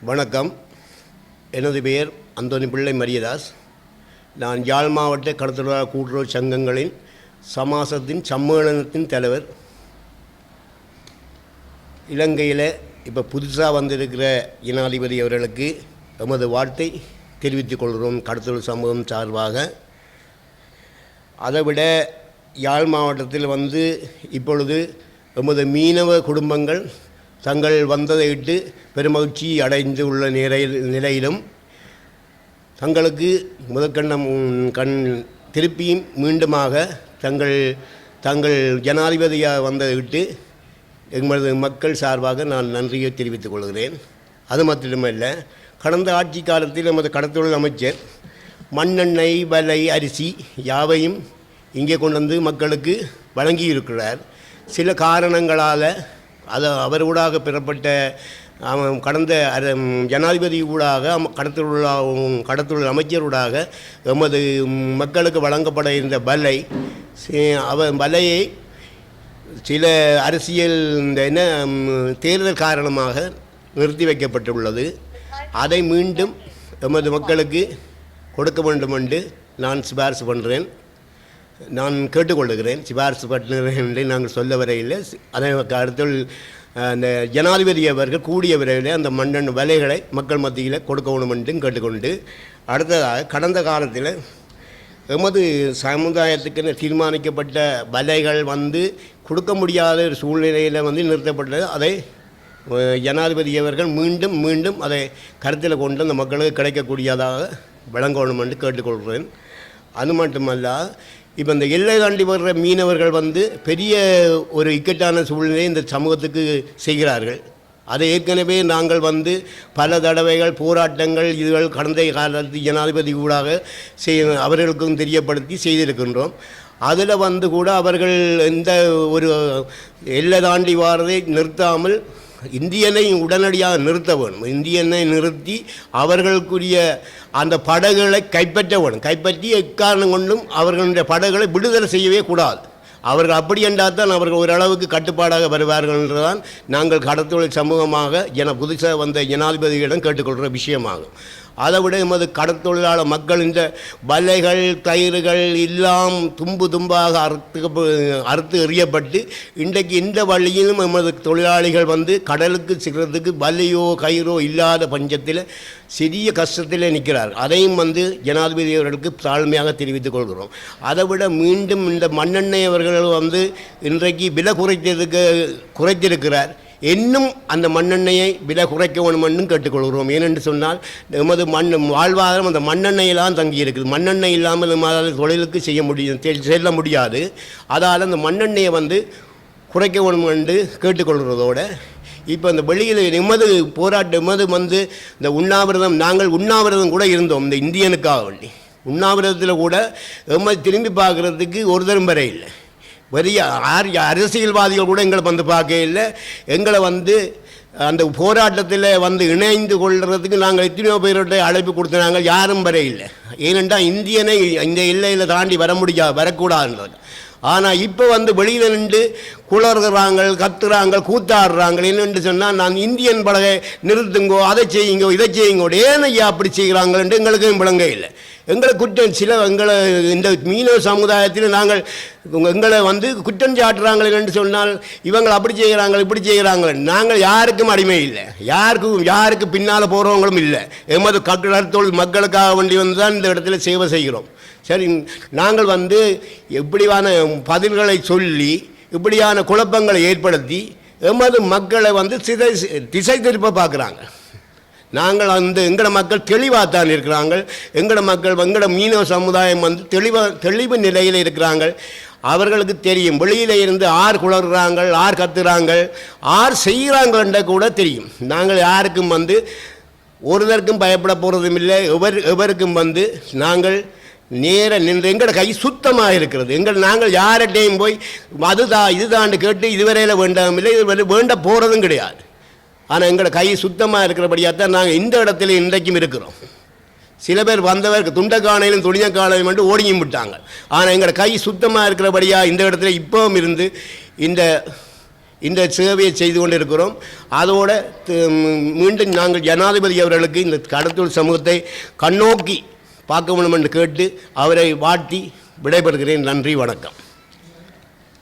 வணக்கம். எனது பெயர் அந்தோனி பிள்ளை மரியதாஸ். நான் யாழ் மாவட்ட கடத்தொழிலாளர் கூட்டுறவு சங்கங்களின் சமாசத்தின் சம்மேளனத்தின் தலைவர். இலங்கையில் இப்போ புதுசாக வந்திருக்கிற ஜனாதிபதி அவர்களுக்கு எமது வாழ்த்தை தெரிவித்துக் கொள்கிறோம் கடத்தொழில் சமூகம் சார்பாக. அதைவிட யாழ் மாவட்டத்தில் வந்து இப்பொழுது எமது மீனவ குடும்பங்கள் தங்கள் வந்ததை இட்டு பெருமகிழ்ச்சி அடைந்து உள்ள நிலையில் நிலையிலும் தங்களுக்கு முதற்கண்ணம் கண் திருப்பியும் மீண்டுமாக தங்கள் தங்கள் ஜனாதிபதியாக வந்ததை விட்டு எங்களது மக்கள் சார்பாக நான் நன்றியை தெரிவித்துக் கொள்கிறேன். அது மட்டுமல்ல கடந்த ஆட்சி காலத்தில் நமது கடத்தொழில் அமைச்சர் மண்ணெண்ணெய் வலை அரிசி யாவையும் இங்கே கொண்டு வந்து மக்களுக்கு வழங்கியிருக்கிறார். சில காரணங்களால் அது அவர் ஊடாக பெறப்பட்ட அவன் கடந்த அர- ஜனாதிபதி ஊடாக கடத்துள்ள கடத்துள்ள அமைச்சரூடாக எமது மக்களுக்கு வழங்கப்பட இருந்த பலை அவன் பலையை சில அரசியல் இந்த என்ன தேர்தல் காரணமாக நிறுத்தி வைக்கப்பட்டுள்ளது. அதை மீண்டும் எமது மக்களுக்கு கொடுக்க வேண்டும் என்று நான் சிபாரிசு பண்ணுறேன் நான் கேட்டுக்கொள்ளுகிறேன். சிபாரிசு பண்ணுறேன் என்று நாங்கள் சொல்ல வரையில் அதை அடுத்த அந்த ஜனாதிபதி அவர்கள் கூடிய விரைவில் அந்த மண்ணெண் விலைகளை மக்கள் மத்தியில் கொடுக்க வேண்டும் என்றும் கேட்டுக்கொண்டு அடுத்ததாக கடந்த காலத்தில் எமது சமுதாயத்துக்கு தீர்மானிக்கப்பட்ட வலைகள் வந்து கொடுக்க முடியாத ஒரு சூழ்நிலையில் வந்து நிறுத்தப்பட்டது. அதை ஜனாதிபதி அவர்கள் மீண்டும் மீண்டும் அதை கருத்தில் கொண்டு அந்த மக்களுக்கு கிடைக்கக்கூடியதாக விளங்கணும் என்று கேட்டுக்கொள்கிறேன். அது மட்டுமல்ல இப்போ இந்த எல்லை தாண்டி வர்ற மீனவர்கள் வந்து பெரிய ஒரு இக்கட்டான சூழ்நிலையை இந்த சமூகத்துக்கு செய்கிறார்கள். அதை ஏற்கனவே நாங்கள் வந்து பல தடவைகள் போராட்டங்கள் இதுகள் கடந்த காலத்து ஜனாதிபதி ஊடாக செய் அவர்களுக்கும் தெரியப்படுத்தி செய்திருக்கின்றோம். அதில் வந்து கூட அவர்கள் எந்த ஒரு எல்லை தாண்டி வாரதை நிறுத்தாமல் இந்தியனை உடனடியாக நிறுத்த வேணும். இந்தியனை நிறுத்தி அவர்களுக்குரிய அந்த படகுகளை கைப்பற்ற வேணும். கைப்பற்றி எக்காரணம் கொண்டும் அவர்களுடைய படகுகளை விடுதலை செய்யவே கூடாது. அவர்கள் அப்படி என்றால் தான் அவர்கள் ஓரளவுக்கு கட்டுப்பாடாக வருவார்கள் என்றுதான் நாங்கள் கடத்தொழில் சமூகமாக என புதுசாக வந்த ஜனாதிபதியிடம் கேட்டுக்கொள்கிற விஷயமாகும். அதை விட எமது கடற்தொழிலாளர் மக்கள் இந்த வலைகள் கயிறுகள் எல்லாம் தும்பு தும்பாக அறுத்து அறுத்து எறியப்பட்டு இன்றைக்கு இந்த வழியிலும் எமது தொழிலாளிகள் வந்து கடலுக்கு சிக்கிறதுக்கு வலையோ கயிறோ இல்லாத பஞ்சத்தில் சிறிய கஷ்டத்தில் நிற்கிறார். அதையும் வந்து ஜனாதிபதி அவர்களுக்கு தாழ்மையாக தெரிவித்துக் கொள்கிறோம். அதை விட மீண்டும் இந்த மண்ணெண்ணெய் அவர்கள் வந்து இன்றைக்கு விலை குறைத்ததுக்கு குறைத்திருக்கிறார். இன்னும் அந்த மண்ணெண்ணெயை விலை குறைக்க வேணுமென்னும் கேட்டுக்கொள்கிறோம். ஏனென்று சொன்னால் எமது மண் வாழ்வாதாரம் அந்த மண்ணெண்ணெயிலாம் தங்கி இருக்குது மண்ணெண்ணெய் இல்லாமல் நம்மளால் தொழிலுக்கு செய்ய முடியும் செ- செல்ல முடியாது. அதால் அந்த மண்ணெண்ணெயை வந்து குறைக்க வேணும் என்று இப்போ இந்த வெளியில் எமது போராட்டம் எமது வந்து இந்த உண்ணாவிரதம் நாங்கள் உண்ணாவிரதம் கூட இருந்தோம் இந்த இந்தியனுக்காக வேண்டி. உண்ணாவிரதத்தில் கூட எம்மை திரும்பி பார்க்குறதுக்கு ஒரு தரம் வரை இல்லை. பெரிய ஆரிய அரசியல்வாதிகள் கூட எங்களை வந்து பார்க்க இல்லை. எங்களை வந்து அந்த போராட்டத்தில் வந்து இணைந்து கொள்கிறதுக்கு நாங்கள் எத்தனையோ பேருடைய அழைப்பு கொடுத்தனாங்க யாரும் வர இல்லை. ஏனென்றால் இந்தியனை இந்த எல்லையில் தாண்டி வர முடியாது வரக்கூடாதுன்றது. ஆனால் இப்போ வந்து வெளியில் நின்று குளறுகிறாங்க கத்துறாங்க கூத்தாடுறாங்க என்னென்று சொன்னால் நான் இந்தியன் படகை நிறுத்துங்கோ அதை செய்யுங்கோ இதை செய்யுங்கோ ஏன் ஐயா அப்படி செய்கிறாங்கன்ட்டு எங்களுக்கு விளங்க இல்லை. எங்களை குற்றம் சில எங்களை இந்த மீனவ சமுதாயத்தில் நாங்கள் எங்களை வந்து குற்றம் சாட்டுறாங்களே என்று சொன்னால் இவங்க அப்படி செய்கிறாங்க இப்படி செய்கிறாங்க நாங்கள் யாருக்கும் அடிமை இல்லை. யாருக்கும் யாருக்கு பின்னால் போகிறவங்களும் இல்லை. எமது கடற்தொழில் மக்களுக்காக வேண்டி வந்து தான் இந்த இடத்துல சேவை செய்கிறோம். சரி நாங்கள் வந்து எப்படியான பதில்களை சொல்லி இப்படியான குழப்பங்களை ஏற்படுத்தி எமது மக்களை வந்து சிதை திசை திருப்ப பார்க்குறாங்க. நாங்கள் வந்து எங்களோட மக்கள் தெளிவாக தான் இருக்கிறாங்க. எங்களோட மக்கள் எங்களோட மீனவ சமுதாயம் வந்து தெளிவாக தெளிவு நிலையில் இருக்கிறாங்க. அவர்களுக்கு தெரியும். வெளியில் இருந்து ஆர் குளர்கிறாங்க ஆர் கத்துறாங்க ஆர் செய்கிறாங்கன்ற கூட தெரியும். நாங்கள் யாருக்கும் வந்து ஒருதற்கும் பயப்பட போகிறதும் இல்லை. எவர் எவருக்கும் வந்து நாங்கள் நேர நின்று எங்களோட கை சுத்தமாக இருக்கிறது எங்கள் நாங்கள் யார்கிட்டையும் போய் அதுதான் இதுதான்னு கேட்டு இதுவரையில் வேண்டாம் இல்லை இது வேண்ட போகிறதும் கிடையாது. ஆனால் எங்களோட கை சுத்தமாக இருக்கிறபடியாக தான் நாங்கள் இந்த இடத்துல இன்றைக்கும் இருக்கிறோம். சில பேர் வந்தவர் துண்டக்கானையிலும் துணியக்கானையிலும் மட்டும் ஓடியும் விட்டாங்க. ஆனால் எங்களோட கை சுத்தமாக இருக்கிறபடியாக இந்த இடத்துல இப்பவும் இருந்து இந்த இந்த சேவையை செய்து கொண்டிருக்கிறோம். அதோட அதோடு மீண்டும் நாங்கள் ஜனாதிபதி அவர்களுக்கு இந்த கடத்தூர் சமூகத்தை கண்ணோக்கி பார்க்க வேண்டும் என்று கேட்டு அவரை வாழ்த்தி விடைபெறுகிறேன். நன்றி வணக்கம்.